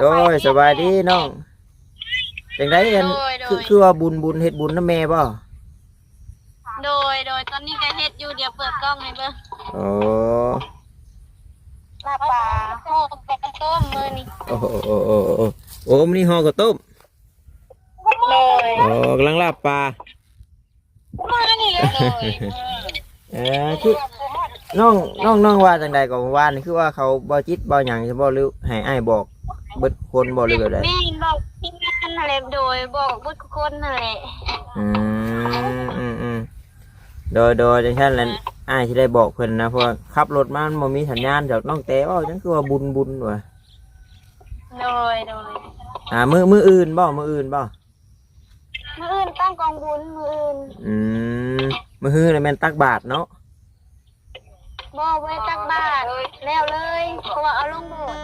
โดยสบายดีน้องจังไดเอ็นโดยโดย คือคือว่าบุญบุญเฮ็ดบุญนำแม่บ่โดยโดยตอนนี้ก็เฮ็ดอยู่เดี๋ยวเปิดกล้องให้เบิ่งโอ้ลาปลาโอ้แกงต้มมื้อนี้โอ้โหโอ้โหโอ้โหโอ้โอ้มันนี่ห่อข้าวต้มโดยโอ้กำลังลาบปลามื้อนี้เลยโดยเออคือน้องน้องน้องว่าจังใดก็ว่านี่คือว่าเขาบ่จิตบ่หยังใช่บ่หรือให้อ้ายบอก เบิดคนบ่หรือแบบใดแม่นบอกทีมงานนั่นแหละโดยบอกบุทุกคนนั่นแหละอืมอืมอืมโดยโดยจังซั่นแหละอ้ายสิได้บอกเพิ่นนะเพราะว่าขับรถมามันบ่มีสัญญาณจากน้องแต่ว่าจังคือว่าบุญบุญว่ะโดยโดยอ่ามือมืออื่นบ่มืออื่นบ่มื้ออื่นตั้งกองบุญมื้ออื่นอืมมือฮื้อนี่แม่นตักบาทเนาะ บ่ไว้ตักบาตรแล้วเลยเพราะว่าเอาลงโบสถ์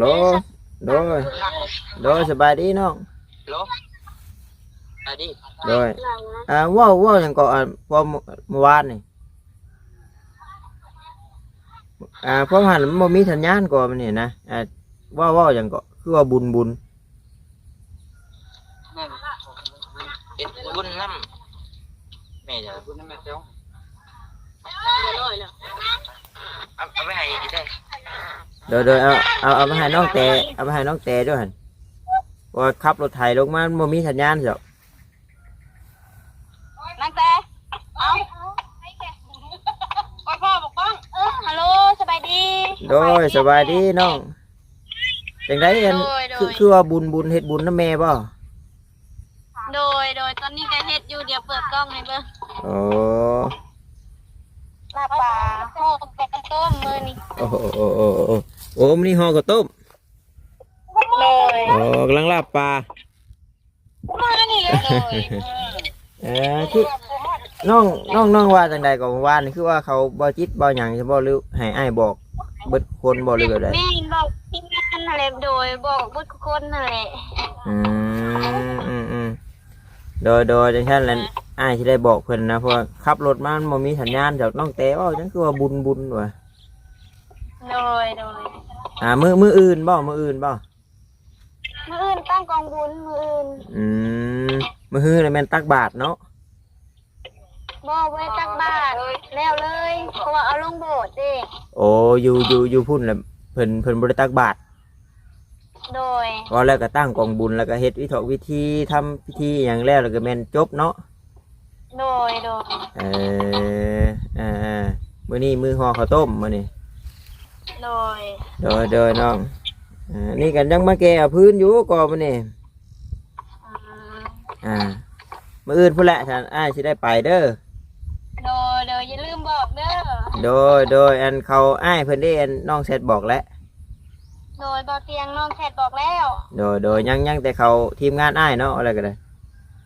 โหลโดยโดยสบายดีน้องโลไปดิโดยอ่าเว้าเว้าหยังก็อ่าพอเมื่อวานนี่อ่าเพราะหันมันบ่มีสัญญาณก่อนมันนี่นะอ่าเว้าเว้าหยังก็คือว่าบุญบุญเป็นบุญน้ำแม่จะบุญน้ำแม่เจ้าเอาเอาไปให้อีกได้ โดยโดยเอาเอาเอามาให้น้องแต่เอามาให้น้องแต่ด้วยหั่นว่าขับรถไถลงมามันบ่มีสัญญาณจ้ะนางแต่เอาโอ้ยพ่อบอกป้องเออฮัลโหลสบายดีโดยสบายดีน้องจังไดเอ็นโดยโดยคือคือว่าบุญบุญเฮ็ดบุญนำแม่บ่โดยโดยตอนนี้ก็เฮ็ดอยู่เดี๋ยวเปิดกล้องให้เบิ่งโอ้ลาปลาโอ้แกงต้มมื้อนี้โอ้โหโอ้โหโอ้ โหโอ้มันนี่ห่อข้าวต้มโดยโอ้กำลังลาบปลามื้อนี้เลยโดยเออคือน้องน้องน้องว่าจังใดก็ว่านี่คือว่าเขาบ่จิตบ่หยังใช่บ่หรือให้อ้ายบอกเบิดคนบ่หรือแบบใดแม่นบอกทีมงานนั่นแหละโดยบอกบุทุกคนนั่นแหละอืมอืมอืมโดยโดยจังซั่นแหละอ้ายสิได้บอกเพิ่นนะเพราะว่าขับรถมามันบ่มีสัญญาณจากน้องแต่ว่าจังคือว่าบุญบุญว่ะ โดยโดยอ่ามือมืออื่นบ่มืออื่นบ่มื้ออื่นตั้งกองบุญมื้ออื่นอืมมือฮื้อนี่แม่นตักบาทเนาะบ่ไว้ตักบาตรแล้วเลยเพราะว่าเอาลงโบสถ์เด้โอ้อยู่อยู่อยู่พุ่นแหละเพิ่นเพิ่นบ่ได้ตักบาทโดย ว่าแล้วก็ตั้งกองบุญแล้วก็เฮ็ดวิถีวิธีทำพิธีอย่างแล้วแล้วก็แม่นจบเนาะโดยโดยเอออ่าอ่ามื้อนี้มื้อห่อข้าวต้มมื้อนี้ โดยโดยโดยน้องอ่านี่กันยังมาแก่พื้นอยู่ก่อนมื้อนี้อืมอ่ามื้ออื่นพุ่นแหละท่านอ้ายสิได้ไปเด้อโดยโดยอย่าลืมบอกเด้อโดยโดยอันเขาอ้ายเพิ่นได้อันน้องเสร็จบอกแล้วโดยบอกเตียงน้องแคทบอกแล้ว โดยโดยยังยังแต่เขาทีมงานอ้ายเนาะอะไรก็ได้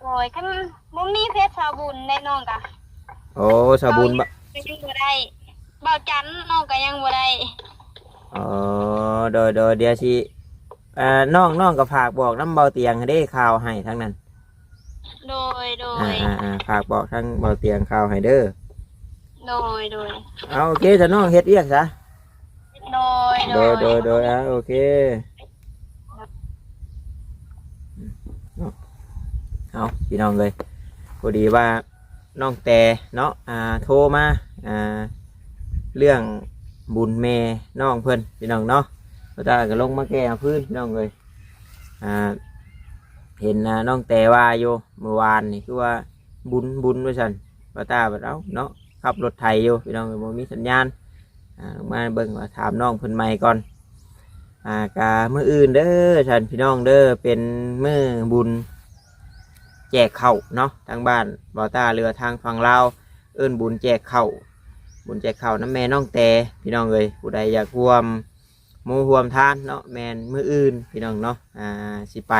โดยคันบ่มีเพชรสาวบุญแน่น้องกะโอ้สาบุญบะก็ยังบ่ได้เบาจันน้องก็ยังบ่ได้ อ๋อโดยโดยเดี๋ยวสิอ่าน้องน้องก็ฝากบอกน้ำเบาเตียงให้ได้ข่าวให้ทั้งนั้น โดยโดอ่าย อ่าอ่าฝากบอกทั้งเบาเตียงข่าวให้เด้อโดย โดย เอาโอเคจะน้องเฮ็ดเรียกซะโดย โดยโดยโดยอะโอเคเอาพี่น้องเลยพอดีว่าน้องแต่เนาะอ่าโทรมาอ่าเรื่อง บุญแม่น้องเพิ่นพี่น้องเนาะพระตาก็ลงมาแก้พื้นพี่น้องเลยอ่าเห็นน้องแต่ว่าอยู่เมื่อวานนี่คือว่าบุญบุญด้ว่าสันพระตาแบบเอาเนาะขับรถไถอยู่พี่น้องบ่มีสัญญาณอ่ามาเบิ่งว่าถามน้องเพิ่นใหม่ก่อนอ่ากาเมื้ออื่นเด้อท่านพี่น้องเด้อเป็นเมื้อบุญแจกเข้าเนาะทางบ้านบ่ตาเรือทางฝั่งลาวเอิ้นบุญแจกเข้า บุญแจกข้าวน้ำแม่น้องแต่พี่น้องเอ้ยผู้ใดอยากร่วมมู่วมทานเนาะแมนมืออื่นพี่น้องเนาะอ่าสิไป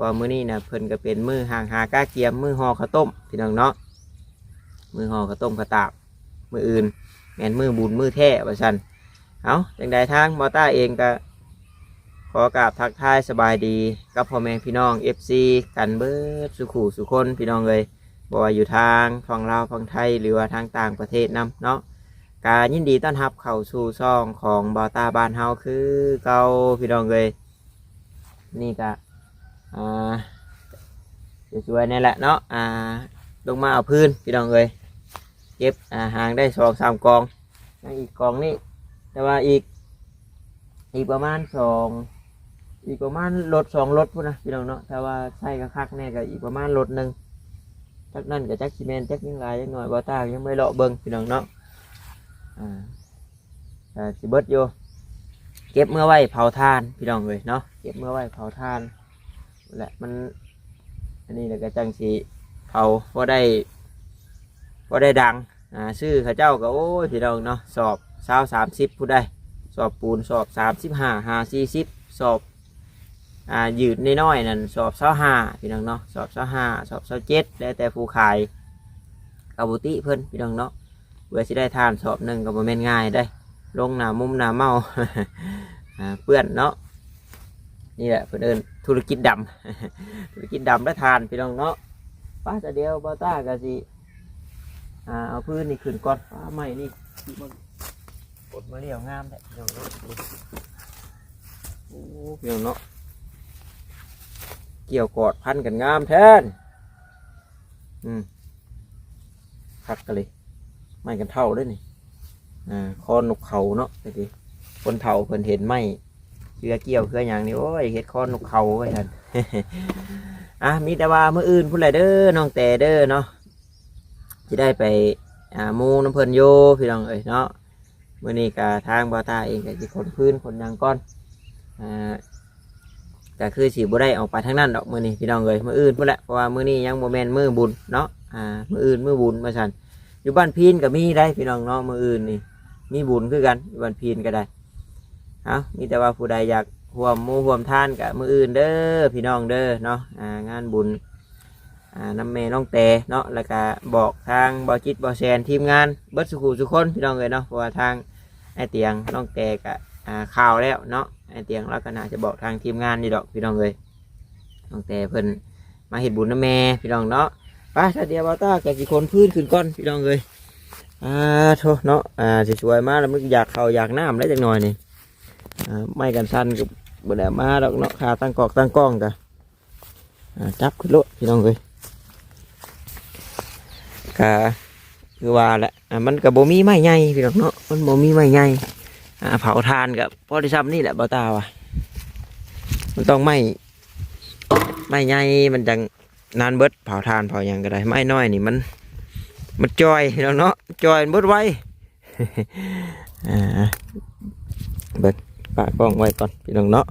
ว่ามื้อนี้นะเพิ่นก็เป็นมือห่างหาก้าเกียมมือห่อข้าวต้มพี่น้องเนาะมือห่อข้าวต้มข้าวตากมืออื่น แมนมือบุญมือแท้ว่าซั่นเอาจังใดทางบอต้าเองก็ขอกราบทักทายสบายดีกับพ่อแม่พี่น้อง FC กันเบิดสุขูสุคนพี่น้องเลย บ่ว่าอยู่ทางฝั่งลาวฝั่งไทยหรือว่าทางต่างประเทศนํเนาะการยินดีต้อนรับเข้าสู่ช่องของบอตาบ้านเฮาคือเก่าพี่น้องเลยนี่ก็อ่าสวยๆนี่แหละเนาะอ่าลงมาเอาพื้นพี่น้องเลยเก็บอ่าหางได้สองสามกองอีกกองนี่แต่ว่าอีก อีกประมาณสองอีกประมาณรถสองรถพุ่นนะพี่น้องเนาะแต่ว่าใช่ก็คักแน่ก็อีกประมาณรถหนึ่ง จักนั่นกับจักซีเมนจักยังไรยังหน่อยบอตายังไม่เลาะเบิงพี่น้องเนาะอ่าอ่าสิเบิดอยู่เก็บเมื่อไว้เผาทานพี่น้องเลยเนาะเก็บเมื่อไว้เผาทานแหละมันอันนี้แหละก็จังสีเผาพอได้พอได้ดังอ่าชื่อข้าเจ้าก็โอ้ยพี่น้องเนาะสอบเช้าสามสิบผู้ได้สอบปูนสอบสามสิบห้าห้าสี่สิบสอบ อ่ายืดน้อยๆนั่นสอบเช้าห้าพี่น้องเนาะสอบเช้าห้าสอบเช้าเจ็ดแล้วแต่ผู้ขายกาบุติเพิ่นพี่น้องเนาะเพื่อสิได้ทานสอบหนึ่งก็บ่แม่นง่ายได้ ลงหนามุมหนาเมาอ่าเปื้อนเนาะนี่แหละเพื่นเอินธุรกิจดำธุรกิจดำได้ทานพี่น้องเนาะป้าจะเดียวบาต้ากะสิอ่าเอาพื้นนี่ขึ้นก่อนป้าใหม่นี่มันกดมาเรียวงามแหละพี่น้องเนาะโอ้พี่น้องเนาะ เกี่ยวกอดพันกันงามแทนอืมคักกันเลย ไม่กันเท่าด้วยนี่อ่าคอนกเขาเนาะตะกี้คนเท่าเพิ่นเห็นไหมเชือเกี่ยวเคืออย่างนี้โอ้ยเห็ดคอนกเขาไว้ท่านอะมีแต่ว่าเมื่ออื่นพูดอะไรเด้อน้องแต่เด้อเนาะจะได้ไปอ่ามูน้ำเพลินโยพี่น้องเอ้ยเนาะเมื่อนี้กะทางบาตาเองก็สิคนพื้นคนยังก้อนอ่า ก็คือสิบ่ได้ออกไปทางนั้นดอกมือนี้พี่น้องเอ้ยมืออื่นพูดแหละเพราะว่ามือนี้ยังโมเมนมือบุญเนาะอ่ามืออื่นมือบุญมาสั่นอยู่บ้านพีนก็มีได้พี่น้องเนาะมืออื่นนี่มีบุญคือกันอยู่บ้านพีนก็ได้เอามีแต่ว่าผู้ใดอยากห่วมมู่ห่วมท่านกับมืออื่นเด้อพี่น้องเด้อเนาะอ่างานบุญอ่าน้ำเมน้องแต่เนาะแล้วก็บอกทางบอจิตบอแซนทีมงานเบิดสุขุสุคนพี่น้องเลยเนาะเพราะว่าทางไอเตียงน้องแต่ก็อ่าข่าวแล้วเนาะ ไอเตียงเราก็น่าจะบอกทางทีมงานนี่ดอกพี่น้องเลยน้งแต่เพิ่นมาเห็ดบุญน้ำแม่พี่น้องเนาะไปถ้าเดียวบอต้ากับกี่คนพื้นขึ้นก้อนพี่น้องเลยอ่าโทษเนาะอ่าสวยๆมากแล้วมันอยากเข่าอยากน้ำได้จังหน่อยนี่อ่าไม่กันสั้นกับบนแดมาดอกเนาะขาตั้งกอกตั้งกล้องกันอ่าจับขึ้นรถพี่น้องเลยกะคือว่าแหละอ่ามันกับโบมีไม้ใหญ่พี่น้องเนาะมันโบมีไม้ใหญ่ เผาทานกับพอที่ซ้ำนี่แหละบอต้าว่ะมันต้องไม้ไม้ใหญ่มันจังนานเบิดเผาทานเผาหยังก็ได้ไม่น้อยนี่มัน มันจอยเนาะเนาะจอยเบิดไว้อ่าเบิดปากกล้องไว้ก่อนพี่น้องเนาะ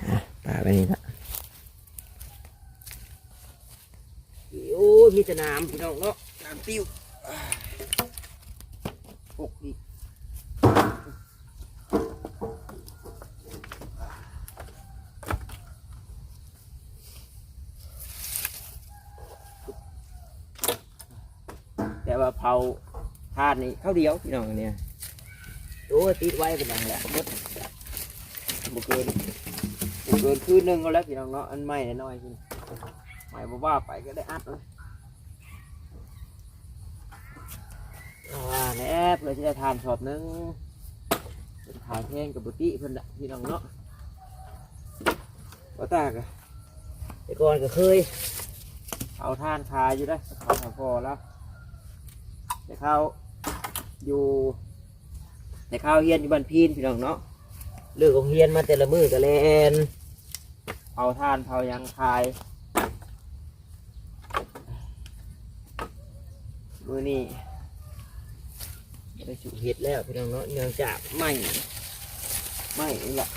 อะปาไปนี่ละโอ้ยมีแต่น้ำพี่น้องเนาะน้ำติ้วอ่าปกอีก เผาทานนี่ข้าวเดียวพี่น้องเนี่ยโอ้ติดไว้เป็นอย่างแหละมดบุเกินบุเกินคืนหนึ่งก็แล้วพี่น้องเนาะอันใหม่น้อยๆพี่ใหม่บ่ว่าไปก็ได้อัดเลยอาว่าแหน่เพื่อจะทานชอบนึงเป็นขายแพงกับบุติเพิ่นน่ะพี่น้องเนาะก็ตากอะแต่ก่อนก็เคยเอาทานขายอยู่ได้เขาพอแล้ว แต่เขาอยู่ แต่เขาเฮียนอยู่บ้านพีนพี่น้องเนาะเลือกของเฮียนมาแต่ละมือก็แลนเผาทานเผาหยังคาย มือนี่ได้สุเห็ดแล้วพี่น้องเนาะเนื่องจากไม่ไม่นี่แหละ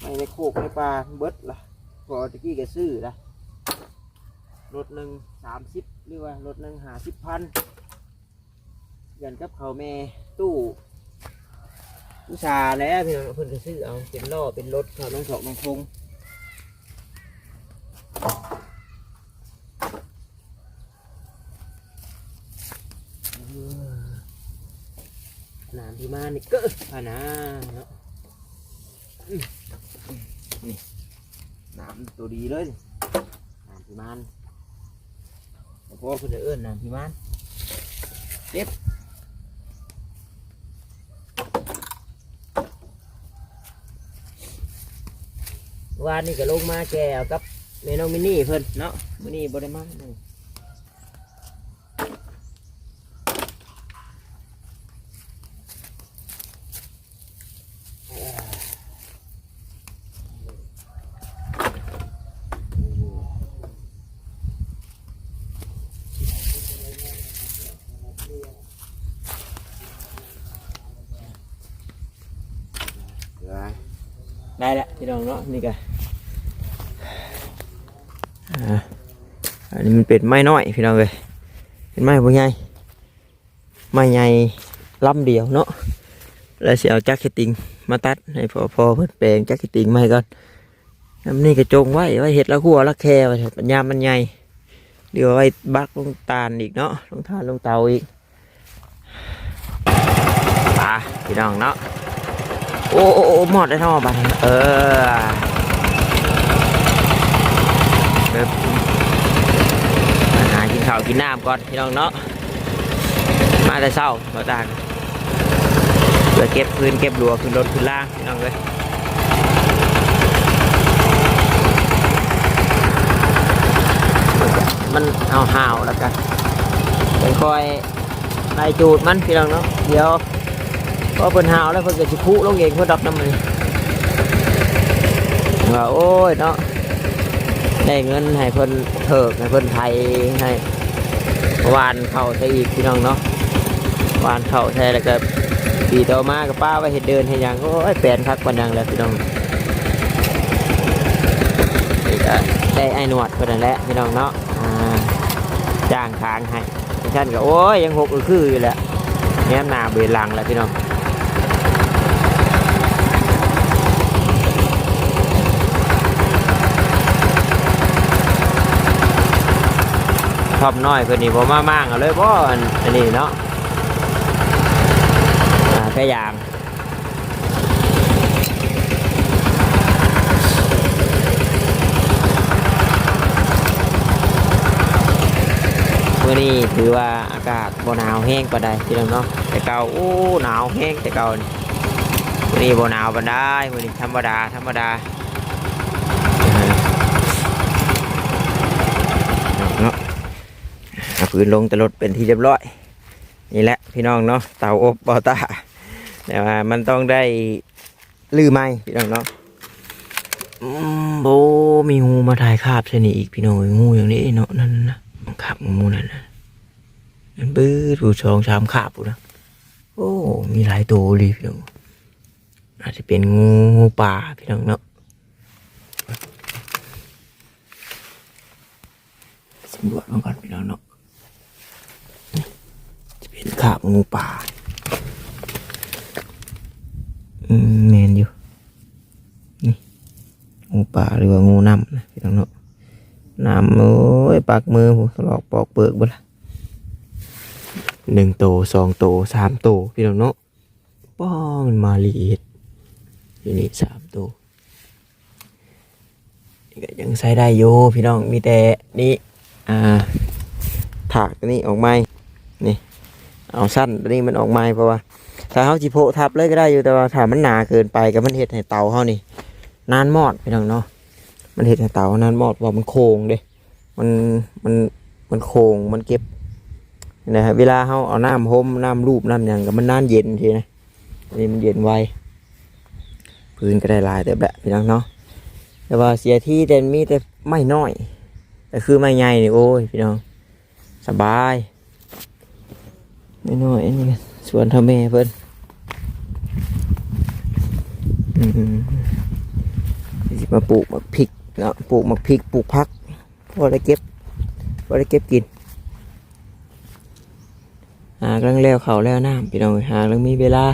ไม่ในโคกในปลาเบิดละพอตะกี้ก็ซื้อละรถหนึ่งสามสิบหรือว่ารถหนึ่งหาสิบพัน ยันกับเขาวแม่ตู้ผู้ชายแล้วพี่น้องเพิ่นก็ซื้อเอาเป็นล้อเป็นรถเขาน้องสอกน้องทงน้ำที่มานี่เก็ผ่านาเนาะอืมนี่น้ำตัวดีเลยน้ำที่มันแล้วก็เพิ่นจะเอิ้นน้ำที่มันเจ็บ วานนี่ก็ลงมาแกวกับเมน้องมินนี่เพิ่นเนาะมินนี่บริมาหนึ่งได้แล้วพี่น้องเนาะนี่ก็อ่า อันนี้มันเป็นไม้น้อยพี่น้องเลยเป็นไม้บ่ใหญ่ไม้ใหญ่ลำเดียวเนาะแล้วเสิเอาจักรติงมาตัดให้พอพอเพิ่นแปลงจักรติงมาให้ก่อนน้ำนี่ก็จงไว้ไว้เห็ดละหัวละแค่ไว้ปัญญามันใหญ่เดี๋ยวเอาไว้บักลงตาลอีกเนาะลงทานลงเตาอีกปลาพี่น้องเนาะโอ้โอ้หมดได้ท่อบันเออเริ่มหากิน ข้าวกินน้ำก่อนพี่น้องเนาะมาแต่เช้าเราตางเพื่อเก็บพื้นเก็บหลัวขึ้นรถขึ้นล่างพี่น้องเลยมันเอาห่าวๆแล้วกันไปคอยไล่จูดมันพี่น้องเนาะเดี๋ยวพอเพิ่นห่าวแล้วเพิ่นก็สิพุลงเองเพิ่นดับน้ำมันว่าโอ้ยเนาะได้เงินให้เพิ่นเถิกให้เพิ่นไทยให้ วานเข่าใช่อีกพี่น้องเนาะวานเข่าใช่แล้วก็ปีต่อมากับป้าไปเห็ดเดินให้หยังโอ้ยแปลนคักปันยังแล้วพี่น้องได้ไอ้หนวดเพิ่นนั่นแหละพี่น้องเนาะจ้างทางให้ท่านก็โอ้ยยังหกอือคืออยู่แหละแง้มหนาเบลังแล้วพี่น้อง ชอบน้อยเพื่อนนี่ผมมามั่งเอาเลยเพราะอันนี้เนาะอ่าแค่ยางมื่อนี้ถือว่าอากาศบ่หนาวแห้งปานใดพี่น้องเนาะแต่เก่าโอ้หนาวแห้งแต่เก่านี่มื่อนี้บ่หนาวปานใดมื่อนี้ธรรมดาธรรมดาเนาะเอา พื้นลงแต่รถเป็นที่เรียบร้อย นี่แหละพี่น้องเนาะเตาอบปอตาแต่ว่ามันต้องได้ลือไหมพี่น้องเนาะมโบมีงูมาถ่ายคาบใช่นี่อีกพี่น้องงูอย่างนี้เนาะนั่นนะขับงูนั่นนะมันปื้ดผู้ชองชามขาบอยู่นะโอ้ มีหลายตัวเลยพี่น้องอาจจะเป็นงูงูป่าพี่น้องเนาะสำรวจมาก่อนพี่น้องเนาะ เป็นขาบงูป่า อืมแมนอยู่ นี่ งูป่าหรือว่างูน้ำนะพี่น้องเนาะน้ำโอ้ยปากมือผมหลอกปอกเปลือกบ่ละหนึ่งโตสองโตสามโตพี่น้องเนาะป้อมันมาลีดอยู่นี่สามโตก็ยังใช้ได้อยู่พี่น้องมีแต่นี่อ่าถากตัวนี้ออกไหมนี่ เอาสั้นนี้มันออกไม้เพราะว่า ถ้าเขาจิโพทับเลยก็ได้อยู่แต่ว่าถ้ามันหนาเกินไปกับมันเห็ดให้เตาเขานี่นานมอดพี่น้องเนาะมันเห็ดให้เตานานมอดว่ามันโค้งเด้มันมันมันโค้งมันเก็บนะครับเวลาเขาเอาน้ำห่มน้ำรูปน้ำหยังกับมันน้ำเย็นทีนะนนี้มันเย็นไวพื้นก็ได้ลายแต่แบบพี่น้องเนาะแต่ว่าเสียที่แต่มีแต่ไม่น้อย แต่คือไม่ใหญ่นี่โอ้ยพี่น้องสบาย ไม่น้อยนนี้ก็สวนท่าแม่เพิ่นอืมสิมาปลูกมักพริกเนาะปลูกมักพริกปลูกพักพอได้เก็บพอได้เก็บกินหากลังแล้วเขาแล้วน้ำพี่น้องหากลังมีเวลา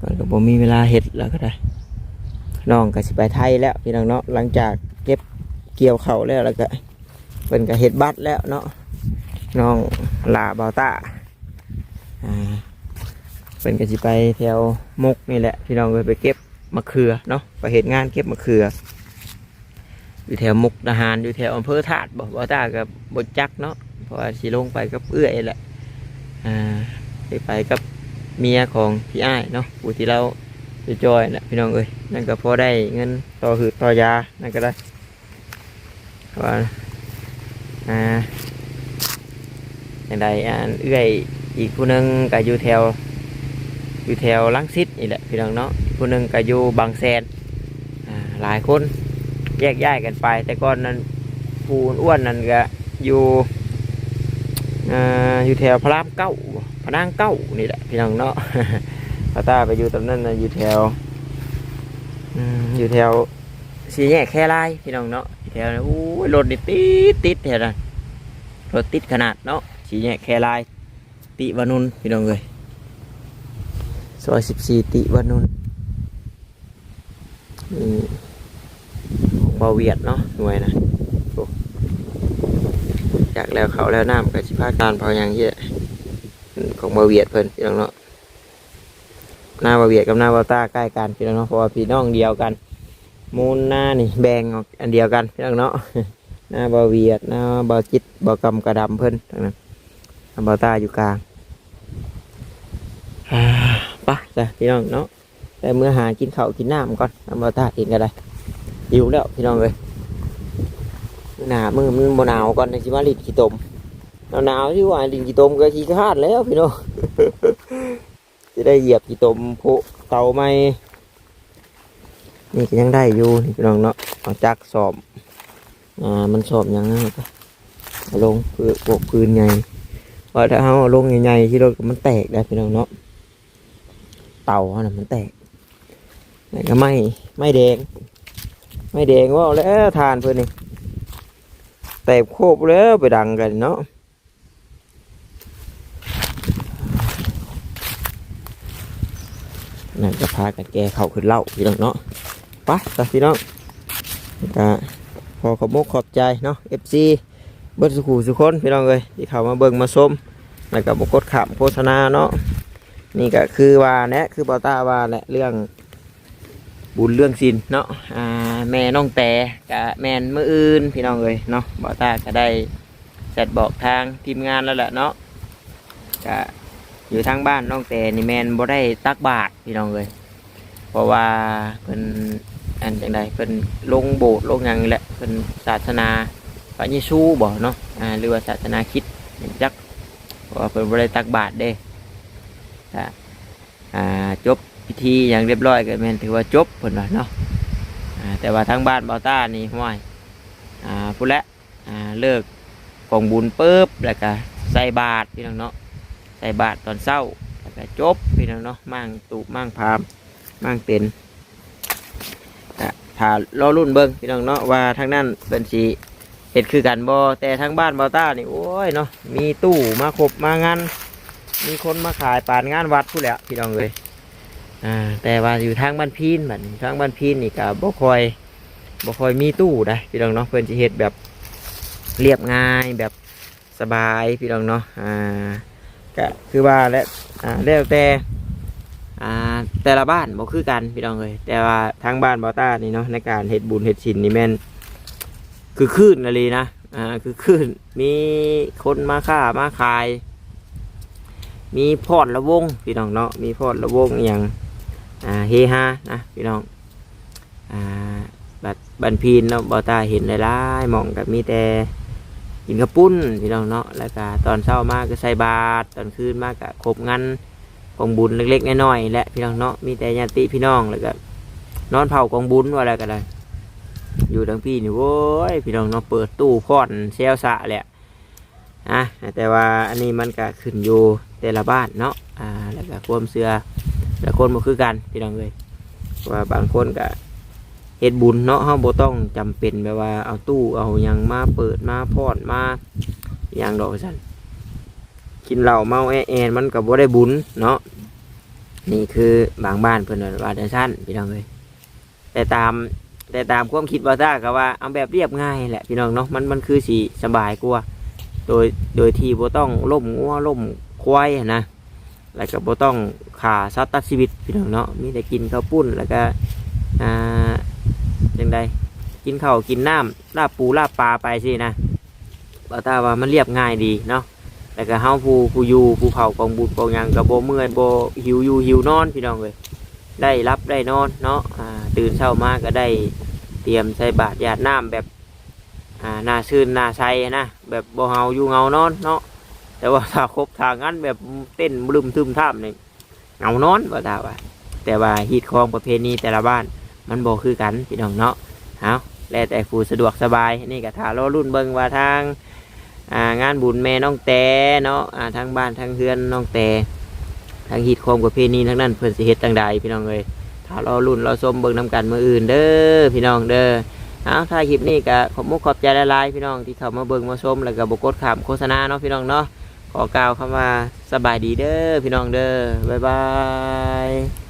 ก็ก็บ่มีเวลาเฮ็ดแล้วก็ได้น้องก็สิไปไทยแล้วพี่น้องเนาะหลังจากเก็บเกี่ยวเขาแล้วแล้วก็เพิ่นก็เฮ็ดบัตรแล้วเนาะ น้องลาบาตาเพิ่นก็สิไปแถวมุกนี่แหละพี่น้องเลยไปเก็บมะเขือเนาะไปเฮ็ดงานเก็บมะเขือ อยู่แถวมุกดาหารอยู่แถวอำเภอถาดบอกเบาตากับบดจักเนาะเพราะว่าสิลงไปกับเอื้อยแหละไปไปกับเมียของพี่อ้ายเนาะผู้ที่เราจะจอยนะพี่น้องเอ้ยนั่นก็พอได้เงินต่อหืดต่อยานั่นก็ได้ว่าอ่า อย่างใดอ่านเอื้อยอีกผู้หนึงก็อยู่แถวอยู่แถวลังสิตนี่แหละพี่น้องเนาะผู้หนึงก็อยู่บางแสนอ่าหลายคนแยกย้ายกันไป แต่ก่อนนั้นผู้อ้วนนั่นก็อยู่อ่าอยู่แถวพระรามเก้าพระนางเก้านี่แหละพี่น้องเนาะพาตาไปอยู่ตรงนั้นนะอยู่แถวอยู่แถวสีแยกแค่ลายพี่น้องเนาะแถวนั้นอู้ยรถนี่ติดติดแถวนั้นรถติดขนาดเนาะ สี่แยกแค่ลาย ติวานุนพี่น้องเลยซอยสิบสี่ติวานุนนี่ของบาเวียดเนาะหน่วยนะจากแล้วเขาแล้วน้ำกับสิพาการเผาอย่างเยอะของบาเวียดเพิ่นพี่น้องเนาะหน้าบาเวียดกับหน้าบาตาใกล้กันพี่น้องเนาะเพราะว่าพี่น้องเดียวกันมูลหน้านี่แบ่งออกอันเดียวกันพี่น้องเนาะหน้าบาเวียดหน้าบาจิตบากำกระดำเพิ่นทั้งนั้น บาตาอยู่กลางอ่าไปะจ้ะพี่น้องเนาะแต่เมื่อหากินข้าวกินน้ำก่อนหน้าบาตาเองก็ได้หิวแล้วพี่น้องเลยหนามือมันบหนาวก่อนในชิมาลินขี้ตมหนาวๆที่ว่าลินขี้ตมก็ขี้คาดแล้วพี่น้องจะได้เหยียบกี่ตมโพะเตาไม่นี่ก็ยังได้อยู่พี่น้องเนาะเอาจักสอบอ่ามันสอบยังไงก็ลงเพื่อพวกพื้นใหญ่ ว่าถ้าเอาลงใหญ่ๆที่รถมันแตกได้พี่น้องเนาะเตาเน่ะมันแตกนี่ก็ไม่ไม่แดง ไม่แดงว่าแล้วทานเพื่อนนี่แตกโคบแล้วไปดังกันเนาะนั่นจะพากันแก้เข่าขึ้นเล่าพี่น้องเนาะไปไปพี่น้องก็ขอขอบมกขอบใจเนาะ FC เบิร์สุขูสุคนพี่น้องเลยที่เขามาเบิ่งมาชมแล้วก็บกดขามโฆษณาเนาะนี่ก็คือว่าแนะคือเบาตาว่าแหละเรื่องบุญเรื่องศีลเนาะอ่าแม่น้องแต่กับแม่นมืออื่นพี่น้องเลยเนาะเบาตาก็ได้จัดบอกทางทีมงานแล้วแหละเนาะก็อยู่ทางบ้านน้องแต่นี่แมนบ่ได้ตักบาทพี่น้องเลยเพราะว่าเพิ่นอันจังใดเพิ่นลงโบสถ์ลงหยังนี่แหละเพิ่นศาสนา พระเยซูบ่เนาะอ่าหรือว่าศาสนาคิดจักเพราะว่าเพิ่นบ่ได้ตักบาทเด้อ่าอ่าจบพิธีอย่างเรียบร้อยก็แม่นถือว่าจบเพิ่นว่าเนาะอ่าแต่ว่าทางบ้านเบาต้านี่ห้วยอ่าพุ่นละอ่าเลิกกองบุญปุ๊บแล้วก็ใส่บาตรพี่น้องเนาะใส่บาตรตอนเช้าแล้วก็จบพี่น้องเนาะมั่งตูมั่งพามมั่งเต็นถ้ารอรุ่นเบิ้งพี่น้องเนาะว่าทางนั้นเป็นสี เห็ดคือกันบอแต่ทางบ้านบอต้านี่โอ้ยเนาะมีตู้มาขบมางานมีคนมาขายปานงานวัดผู้แล้วพี่น้องเลยอ่าแต่ว่าอยู่ทางบ้านพีนบัดทางบ้านพีนนี่ก็บ่คอยบ่คอยมีตู้ได้พี่น้องเนาะเพิ่อนสิเฮ็ดแบบเรียบง่ายแบบสบายพี่น้องเนาะอ่าก็คือว่าและอ่าแล้วแต่อ่าแต่ละบ้านบ่คือกันพี่น้องเลยแต่ว่าทางบ้านบอต้านี่เนาะในการเฮ็ดบุญเฮ็ดชินนี่แม่น คือคลื่นอะไรนะอ่าคือคลื่นมีคนมาค้ามาขาย มีพอดละวงพี่น้องเนาะมีพอดละวงอย่างอ่าเฮฮานะพี่น้องอ่าบัดบันพีนเนาะบอตาเห็นหลายๆหมองกับมีแต่กินกระปุ้นพี่น้องเนาะแล้วก็ตอนเช้ามากก็ใส่บาตรตอนคืนมากก็ครบงานกองบุญเล็กๆน้อยๆและพี่น้องเนาะมีแต่ญาติพี่น้องแล้วก็นอนเผากองบุญว่าอะไรก็ได้ อยู่ทั้งพี่นี่โว้ยพี่น้องเนาะเปิดตู้พอนเซลสะแหละอะแต่ว่าอันนี้มันก็ขึ้นอยู่แต่ละบ้านเนาะอ่าแล้วก็ความเชื่อแต่คนบ่คือกันพี่น้องเลยว่าบางคนก็เฮ็ดบุญเนาะเฮาบ่ต้องจำเป็นแบบว่าเอาตู้เอายังมาเปิดมาพอดมาอย่างดอกซั่นกินเหล้าเมาแอแอนมันก็บ่ได้บุญเนาะนี่คือบางบ้านเพิ่นว่าจังซั่นพี่น้องเอ้ยแต่ตาม แต่ตามความคิดว่าซ่าก็ว่าเอาแบบเรียบง่ายแหละพี่น้องเนาะมันมันคือสีสบายกว่าโดยโดยที่บ่ต้องล่มงัวล่มควายนะแล้วก็บ่ต้องขาสัตว์ตัดชีวิตพี่น้องเนาะมีแต่กินข้าวปุ้นแล้วก็อ่าจังใดกินข้าวกินน้ำลาบปูลาบปลาไปสินะบ่ตาว่ามันเรียบง่ายดีเนาะแล้วก็เฮาผู้ผู้อยู่ผู้เผากองบุญกองยังก็บ่เมื่อยบ่หิวอยู่หิวนอนพี่น้องเอ้ยได้รับได้นอนเนาะอ่า ตื่นเช้ามาก็ได้เตรียมใส่บาตรหยาดน้ำแบบอ่านาชื่นนาใสนะแบบบ่เฮาอยู่เงานอนเนาะแต่ว่าถ้าครบทางนั้นแบบเต้นบลึมทึมท่ามนี่เงานอนว่าตาว่าแต่ว่าฮีตของประเพณีแต่ละบ้านมันบ่คือกันพี่น้องเนาะเอาแล้วแต่ผู้สะดวกสบายนี่ก็ถ้ารอรุ่นเบิงว่าทางางานบุญแม่น้องแต่เนาะทางบ้านทางเฮือนน้องแต่ทางฮิตโคมกับเพณีทั้งนั้นเพิ่นสิเฮ็ดจังใดพี่น้องเอ้ย รารุ่นเราชมเบิ่งนํกันมืออื่นเด้อพี่น้องเด้อเอาถ้าคลิปนี้ก็ขอบมุกขอบใจหลายๆพี่น้องที่เข้ามาเบิ่งมาชมแล้วก็บกดข้ามโฆษณาเนาะพี่น้องเนาะขอกล่าวคำว่าสบายดีเด้อพี่น้องเด้อบ๊ายบาย